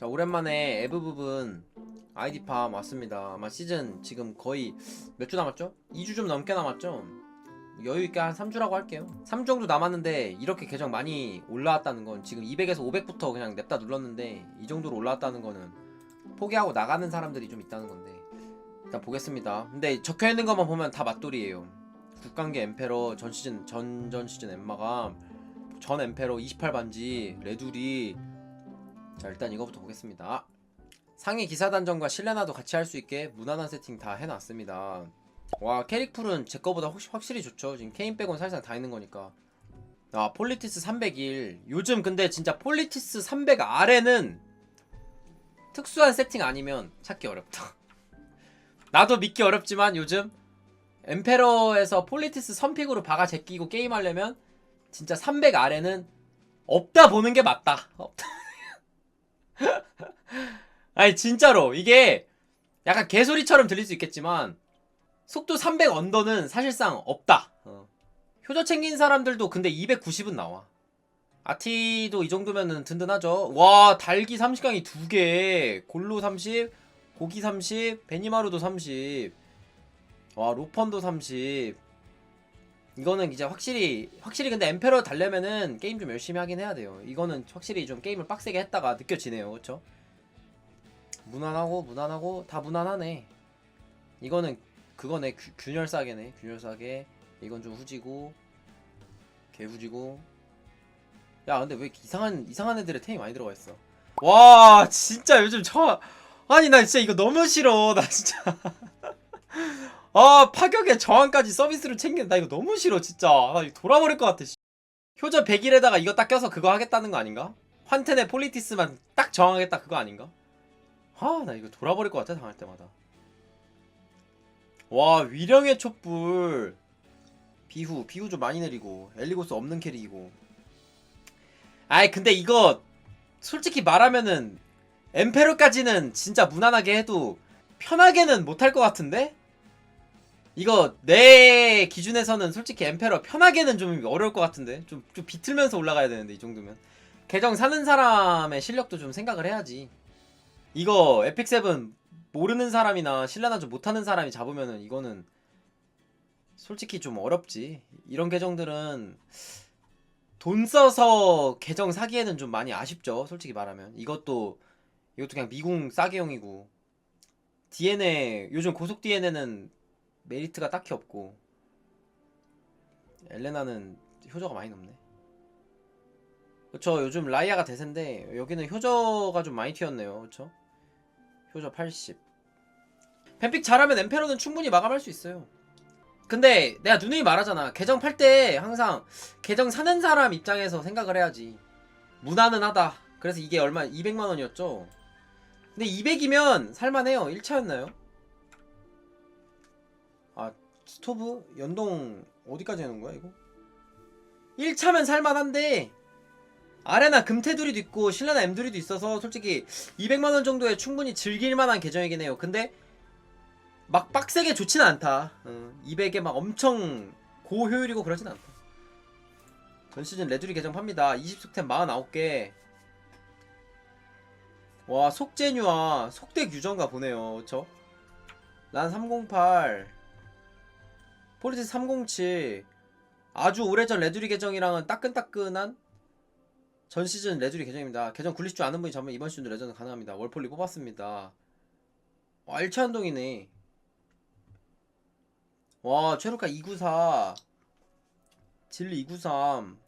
자 오랜만에 에브 부분 아이디팜 왔습니다. 아마 시즌 지금 거의 몇 주 남았죠? 2주 좀 넘게 남았죠? 여유 있게 한 3주라고 할게요. 3주 정도 남았는데 이렇게 계정 많이 올라왔다는 건 지금 200에서 500부터 그냥 냅다 눌렀는데 이 정도로 올라왔다는 거는 포기하고 나가는 사람들이 좀 있다는 건데 일단 보겠습니다. 근데 적혀 있는 것만 보면 다 맞돌이에요. 국관계 엠페러 전 시즌 전전 시즌 엠마가 전 엠페러 28반지 레두리 자 일단 이거부터 보겠습니다. 상위 기사단전과 실내나도 같이 할 수 있게 무난한 세팅 다 해놨습니다. 와 캐릭풀은 제 거보다 확실히 좋죠. 지금 케인 빼곤 사실상 다 있는 거니까. 아 폴리티스 301 요즘 근데 진짜 폴리티스 300 아래는 특수한 세팅 아니면 찾기 어렵다. 나도 믿기 어렵지만 요즘 엠페러에서 폴리티스 선픽으로 박아 제끼고 게임하려면 진짜 300 아래는 없다 보는 게 맞다. 없다 아니 진짜로 이게 약간 개소리처럼 들릴 수 있겠지만 속도 300 언더는 사실상 없다. 어. 효저 챙긴 사람들도 근데 290은 나와. 아티도 이 정도면은 든든하죠. 와 달기 30강이 두 개, 골로 30, 고기 30, 베니마루도 30, 와 로펀도 30. 이거는 이제 확실히 확실히 근데 엠페러 달려면은 게임 좀 열심히 하긴 해야 돼요. 이거는 확실히 좀 게임을 빡세게 했다가 느껴지네요, 그렇죠? 무난하고 무난하고 다 무난하네. 이거는 그거네 균- 균열 싸게네 균열 싸게. 이건 좀 후지고 개 후지고. 야 근데 왜 이상한 이상한 애들의 템이 많이 들어가 있어? 와 진짜 요즘 저 아니 나 진짜 이거 너무 싫어 나 진짜. 아 파격의 저항까지 서비스로 챙기는 나 이거 너무 싫어 진짜 나 이거 돌아버릴 것 같아 씨. 효저 100일에다가 이거 딱 껴서 그거 하겠다는 거 아닌가? 환텐의 폴리티스만 딱 저항하겠다 그거 아닌가? 아 나 이거 돌아버릴 것 같아 당할 때마다 와 위령의 촛불 비후 비후 좀 많이 내리고 엘리고스 없는 캐릭이고 아이 근데 이거 솔직히 말하면은 엠페르까지는 진짜 무난하게 해도 편하게는 못할 것 같은데? 이거 내 기준에서는 솔직히 엠페러 편하게는 좀 어려울 것 같은데. 좀, 좀 비틀면서 올라가야 되는데 이 정도면. 계정 사는 사람의 실력도 좀 생각을 해야지. 이거 에픽7 모르는 사람이나 신라나 좀 못하는 사람이 잡으면은 이거는 솔직히 좀 어렵지. 이런 계정들은 돈 써서 계정 사기에는 좀 많이 아쉽죠 솔직히 말하면. 이것도 이것도 그냥 미궁 싸게용이고. DNA 요즘 고속 DNA는 메리트가 딱히 없고 엘레나는 효저가 많이 높네. 그쵸 요즘 라이아가 대세인데 여기는 효저가 좀 많이 튀었네요. 그쵸? 효저 80 뱀픽 잘하면 엠페로는 충분히 마감할 수 있어요. 근데 내가 누누이 말하잖아. 계정 팔 때 항상 계정 사는 사람 입장에서 생각을 해야지. 무난은 하다. 그래서 이게 얼마 200만원이었죠? 근데 200이면 살만해요. 1차였나요? 아 스토브? 연동 어디까지 해놓은 거야 이거? 1차면 살만한데 아레나 금테두리도 있고 신라나 엠두리도 있어서 솔직히 200만원 정도에 충분히 즐길만한 계정이긴 해요. 근데 막 빡세게 좋지는 않다. 어, 200에 막 엄청 고효율이고 그러진 않다. 전 시즌 레두리 계정 팝니다. 20속템 49개. 와 속제뉴와 속덱 유전가 보네요. 그쵸? 난 308 폴리스 307 아주 오래전 레두리 계정이랑은 따끈따끈한 전 시즌 레두리 계정입니다. 계정 굴릴 줄 아는 분이 잡으면 이번 시즌도 레전드 가능합니다. 월폴리 뽑았습니다. 와, 1차 한동이네. 와, 최루카 294. 진리 293.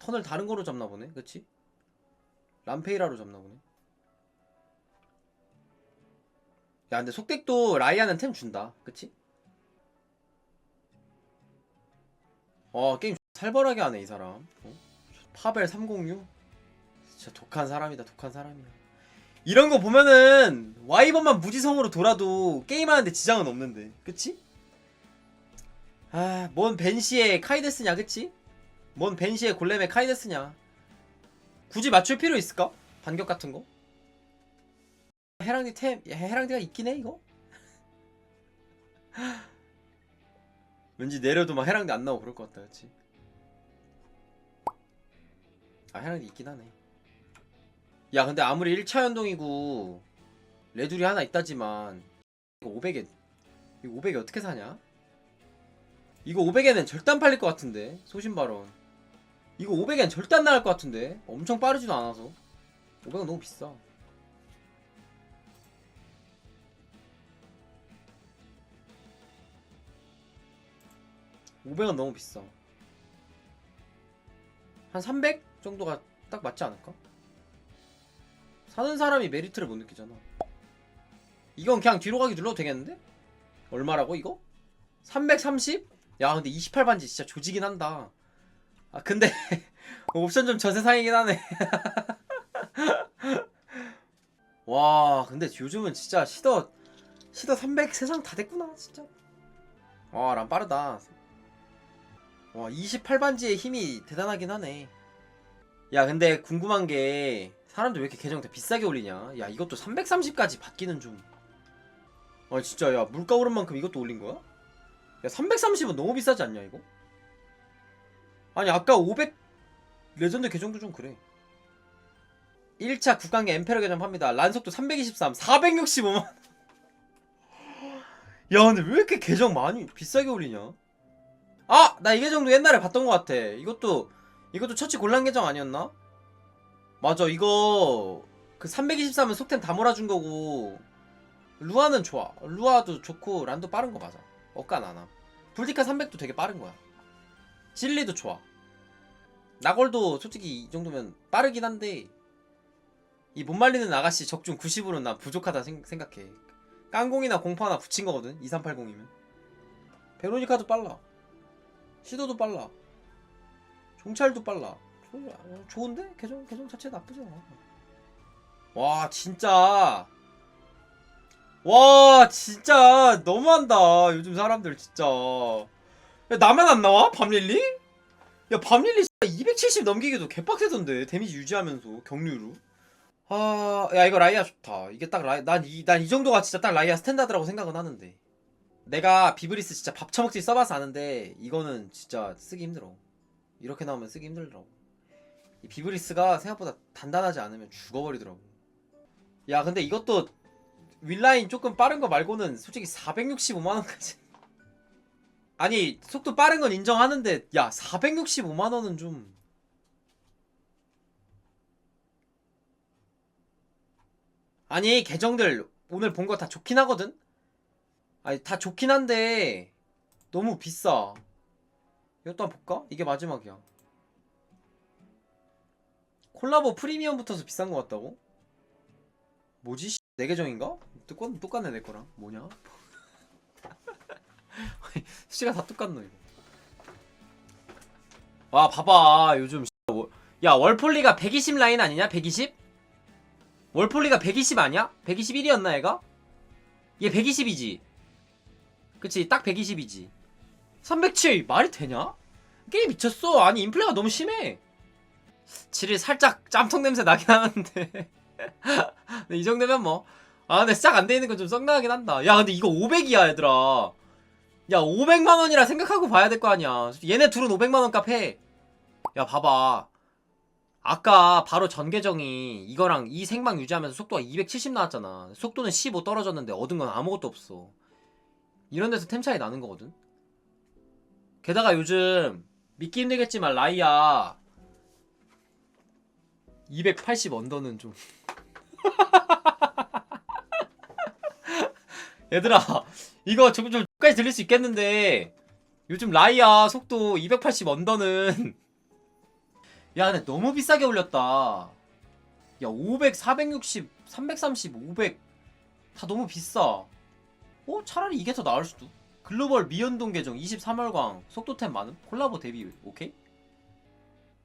턴을 다른 거로 잡나 보네. 그치? 람페이라로 잡나 보네. 야, 근데 속덱도 라이아는 템 준다. 그치? 와, 게임 살벌하게 하네, 이 사람. 어? 파벨 306? 진짜 독한 사람이다 독한 사람이야 이런 거 보면은 와이번만 무지성으로 돌아도 게임하는데 지장은 없는데 그치? 아뭔 벤시에 카이데스냐 그치? 뭔 벤시에 골렘에 카이데스냐 굳이 맞출 필요 있을까? 반격 같은 거? 해랑디 템 야, 해랑디가 있긴 해 이거? 왠지 내려도 막 해랑디 안 나오고 그럴 것 같다 그치? 아 해랑디 있긴 하네. 야 근데 아무리 1차 연동이고 레둘이 하나 있다지만 이거 500엔 이거 500에 어떻게 사냐? 이거 500엔은 절대 안 팔릴 것 같은데 소신발언. 이거 500엔 절대 안 나갈 것 같은데? 엄청 빠르지도 않아서. 500은 너무 비싸 (500은) 너무 비싸 한 (300) 정도가 딱 맞지 않을까? 사는 사람이 메리트를 못 느끼잖아 이건 그냥 뒤로 가기 눌러도 되겠는데? 얼마라고 이거? 330? 야 근데 28반지 진짜 조지긴 한다 아 근데 옵션 좀 저세상이긴 하네 와 근데 요즘은 진짜 시더 시더 300 세상 다 됐구나 진짜 와람 빠르다 와 28반지의 힘이 대단하긴 하네. 야 근데 궁금한 게 사람들 왜 이렇게 계정 다 비싸게 올리냐? 야 이것도 330까지 받기는 좀. 아 진짜 야 물가 오른 만큼 이것도 올린 거야? 야 330은 너무 비싸지 않냐 이거? 아니 아까 500 레전드 계정도 좀 그래. 1차 국강계 엠페러 계정 팝니다. 란속도 323 465만. 야 근데 왜 이렇게 계정 많이 비싸게 올리냐 아! 나이 계정도 옛날에 봤던 것 같아. 이것도 이것도 처치 곤란 계정 아니었나? 맞아 이거 그 323은 속템 다 몰아준 거고 루아는 좋아. 루아도 좋고 란도 빠른 거 맞아. 억간 안 함. 불디카 300도 되게 빠른 거야. 진리도 좋아. 나골도 솔직히 이 정도면 빠르긴 한데 이 못 말리는 아가씨 적중 90으로는 난 부족하다 생, 생각해. 깡공이나 공파 하나 붙인 거거든 2380이면. 베로니카도 빨라 시도도 빨라. 종찰도 빨라. 조- 어, 좋은데? 계정, 계정 자체 나쁘지 않아. 와 진짜. 와 진짜. 너무한다 요즘 사람들 진짜. 야 나만 안 나와? 밤릴리? 야 밤릴리 270 넘기기도 개빡세던데 데미지 유지하면서 경류로. 아 야 이거 라이아 좋다. 이게 딱 라이 난이 난 이 정도가 진짜 딱 라이아 스탠다드라고 생각은 하는데 내가 비브리스 진짜 밥 처먹지 써봐서 아는데 이거는 진짜 쓰기 힘들어. 이렇게 나오면 쓰기 힘들더라고. 이 비브리스가 생각보다 단단하지 않으면 죽어버리더라고. 야 근데 이것도 윌라인 조금 빠른 거 말고는 솔직히 465만 원까지. 아니 속도 빠른 건 인정하는데 야 465만 원은 좀. 아니 계정들 오늘 본 거 다 좋긴 하거든 아니 다 좋긴 한데 너무 비싸 이것도 한번 볼까? 이게 마지막이야 콜라보 프리미엄 붙어서 비싼 거 같다고? 뭐지? 씨, 내 계정인가? 똑같, 똑같네 내 거랑 뭐냐? 수치가 다 똑같노 이거 와 봐봐 요즘 씨, 월- 야 월폴리가 120 라인 아니냐? 120? 월폴리가 120 아니야? 121이었나 얘가? 얘 120이지 그치 딱 120이지 307 말이 되냐? 게임 미쳤어 아니 인플레가 너무 심해 질이 살짝 짬통 냄새 나긴 하는데 이 정도면 뭐. 아, 근데 시작 안 돼 있는 건 좀 썩나하긴 한다. 야, 근데 이거 500이야, 얘들아. 야, 500만원이라 생각하고 봐야 될 거 아니야. 얘네 둘은 500만원 값 해. 야, 봐봐. 아까 바로 전 계정이 이거랑 이 생방 유지하면서 속도가 270 나왔잖아. 속도는 15 떨어졌는데 얻은 건 아무것도 없어. 이런 데서 템 차이 나는 거거든. 게다가 요즘 믿기 힘들겠지만 라이아 280 언더는 좀 얘들아 이거 조금 좀 까지 들릴 수 있겠는데 요즘 라이아 속도 280 언더는 야 근데 너무 비싸게 올렸다 야 500, 460, 330, 500 다 너무 비싸 어? 차라리 이게 더 나을 수도? 글로벌 미연동 계정 23월광 속도템 많음? 콜라보 데뷔 오케이?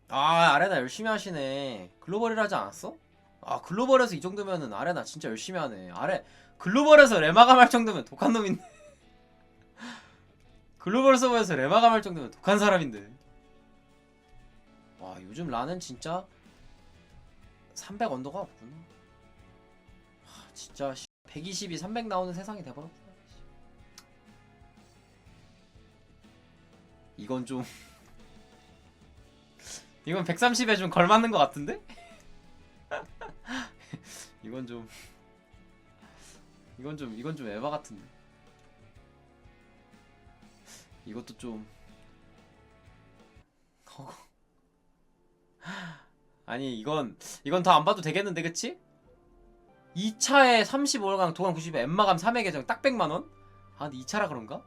아 아레나 열심히 하시네. 글로벌이라 하지 않았어? 아 글로벌에서 이 정도면은 아레나 진짜 열심히 하네. 아레 글로벌에서 레마감 할 정도면 독한 놈인데. 글로벌 서버에서 레마감 할 정도면 독한 사람인데. 와 요즘 라는 진짜 300 언더가 없구나. 하, 진짜 120이 300 나오는 세상이 돼버렸구 이건 좀 이건 130에 좀 걸맞는 것 같은데? 이건 좀 이건 좀 이건 좀 에바 같은데 이것도 좀. 아니 이건 이건 더 안 봐도 되겠는데 그치? 2차에 35강 도강 90에 엠마감 3회 계정 딱 100만원? 아 근데 2차라 그런가?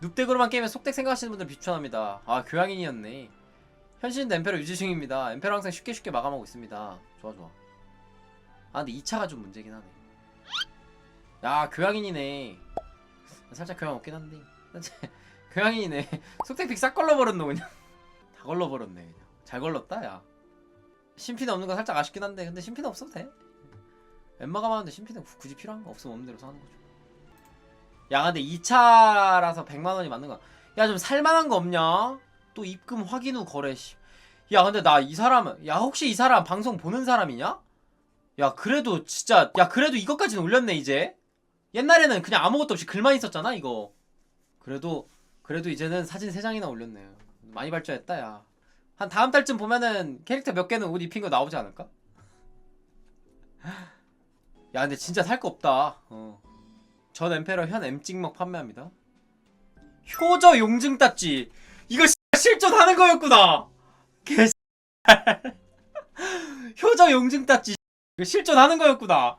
눕덱으로만 게임에 속덱 생각하시는 분들 비추천합니다. 아 교양인이었네. 현실도 엠페로 유지 중입니다. 엠페로 항상 쉽게 쉽게 마감하고 있습니다. 좋아 좋아. 아 근데 2차가 좀 문제긴 하네. 야 교양인이네. 살짝 교양 없긴 한데. 교양인이네. 속덱픽 싹 걸러버렸노 그냥. 다 걸러버렸네 그냥. 잘 걸렀다 야. 신피는 없는 건 살짝 아쉽긴 한데 근데 신피는 없어도 돼. 엠마가 많은데 신피는 구- 굳이 필요한 거 없으면 없는 대로 사는 거죠 야 근데 2차라서 100만원이 맞는 거야 야 좀 살만한 거 없냐 또 입금 확인 후 거래 씨. 야 근데 나 이 사람은 야 혹시 이 사람 방송 보는 사람이냐? 야 그래도 진짜 야 그래도 이것까지는 올렸네 이제 옛날에는 그냥 아무것도 없이 글만 있었잖아 이거 그래도 그래도 이제는 사진 3장이나 올렸네요 많이 발전했다 야 한 다음 달쯤 보면은 캐릭터 몇 개는 옷 입힌 거 나오지 않을까? 야 근데 진짜 살 거 없다 어. 전 엠페러 현 엠찍먹 판매합니다 효저 용증 땄지 이거 실존하는 거였구나. 개 효저 용증 땄지. 이거 실존하는 거였구나.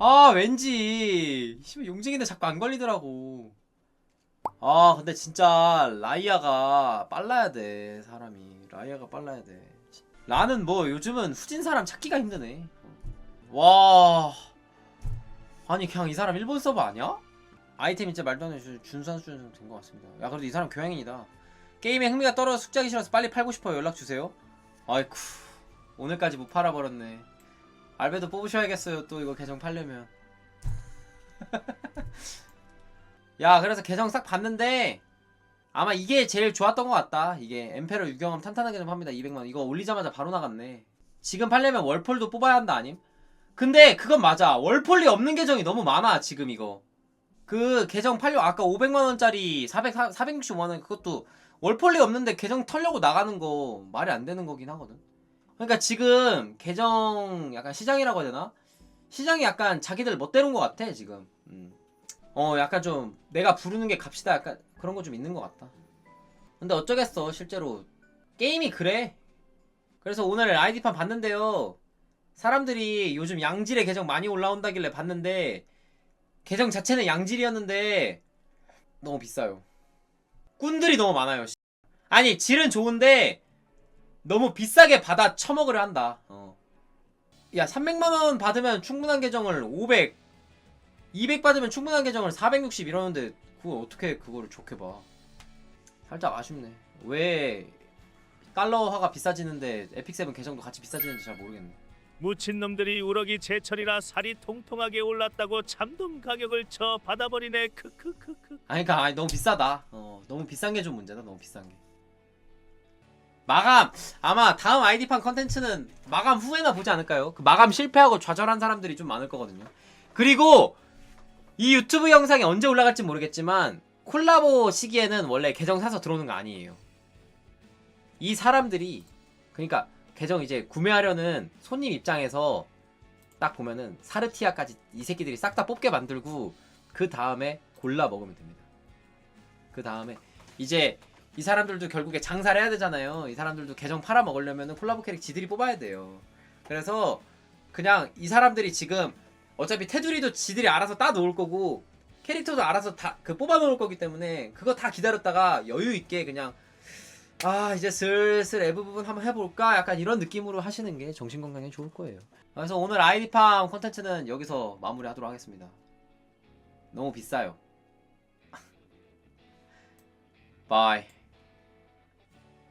아 왠지 용증인데 자꾸 안 걸리더라고. 아 근데 진짜 라이아가 빨라야 돼 사람이 라이아가 빨라야 돼. 나는 뭐 요즘은 후진 사람 찾기가 힘드네. 와 아니 그냥 이 사람 일본 서버 아니야? 아이템 진짜 말도 안 되는 준수한 수준 된것 같습니다. 야 그래도 이 사람 교양인이다. 게임에 흥미가 떨어져 숙제하기 싫어서 빨리 팔고 싶어요. 연락 주세요. 아이쿠 오늘까지 못 팔아 버렸네. 알베도 뽑으셔야겠어요. 또 이거 계정 팔려면. 야 그래서 계정 싹 봤는데 아마 이게 제일 좋았던 것 같다. 이게 엠페러 유경험 탄탄하게 좀 합니다. 200만 원. 이거 올리자마자 바로 나갔네. 지금 팔려면 월폴도 뽑아야 한다 아님? 근데 그건 맞아. 월폴이 없는 계정이 너무 많아 지금 이거. 그 계정 팔려 아까 500만 원짜리 400 465만 원 그것도 월폴리 없는데 계정 털려고 나가는 거 말이 안 되는 거긴 하거든. 그러니까 지금 계정 약간 시장이라고 해야 되나? 시장이 약간 자기들 멋대로인 것 같아 지금. 음. 어 약간 좀 내가 부르는 게 값이다 약간 그런 거 좀 있는 것 같다. 근데 어쩌겠어 실제로 게임이 그래. 그래서 오늘 아이디판 봤는데요. 사람들이 요즘 양질의 계정 많이 올라온다길래 봤는데 계정 자체는 양질이었는데 너무 비싸요. 꾼들이 너무 많아요. 씨. 아니 질은 좋은데 너무 비싸게 받아 처먹으려 한다. 어. 야 300만 원 받으면 충분한 계정을 500, 200 받으면 충분한 계정을 460 이러는데 그걸 어떻게 그거를 좋게 봐? 살짝 아쉽네. 왜 달러화가 비싸지는데 에픽7 계정도 같이 비싸지는지 잘 모르겠네. 묻힌 놈들이 우럭이 제철이라 살이 통통하게 올랐다고 참돔 가격을 쳐 받아버리네. 크크크크. 아니 그니까 아니, 너무 비싸다. 어 너무 비싼 게 좀 문제다. 너무 비싼 게. 마감! 아마 다음 아이디판 컨텐츠는 마감 후에나 보지 않을까요? 그 마감 실패하고 좌절한 사람들이 좀 많을 거거든요. 그리고 이 유튜브 영상이 언제 올라갈지 모르겠지만 콜라보 시기에는 원래 계정 사서 들어오는 거 아니에요. 이 사람들이 그러니까 계정 이제 구매하려는 손님 입장에서 딱 보면은 사르티아까지 이 새끼들이 싹 다 뽑게 만들고 그 다음에 골라 먹으면 됩니다. 그 다음에 이제 이 사람들도 결국에 장사를 해야 되잖아요. 이 사람들도 계정 팔아 먹으려면 콜라보 캐릭 지들이 뽑아야 돼요. 그래서 그냥 이 사람들이 지금 어차피 테두리도 지들이 알아서 따 놓을 거고 캐릭터도 알아서 다 그 뽑아 놓을 거기 때문에 그거 다 기다렸다가 여유 있게 그냥 아 이제 슬슬 에브 부분 한번 해볼까 약간 이런 느낌으로 하시는 게 정신 건강에 좋을 거예요. 그래서 오늘 아이디팜 콘텐츠는 여기서 마무리하도록 하겠습니다. 너무 비싸요. 바이.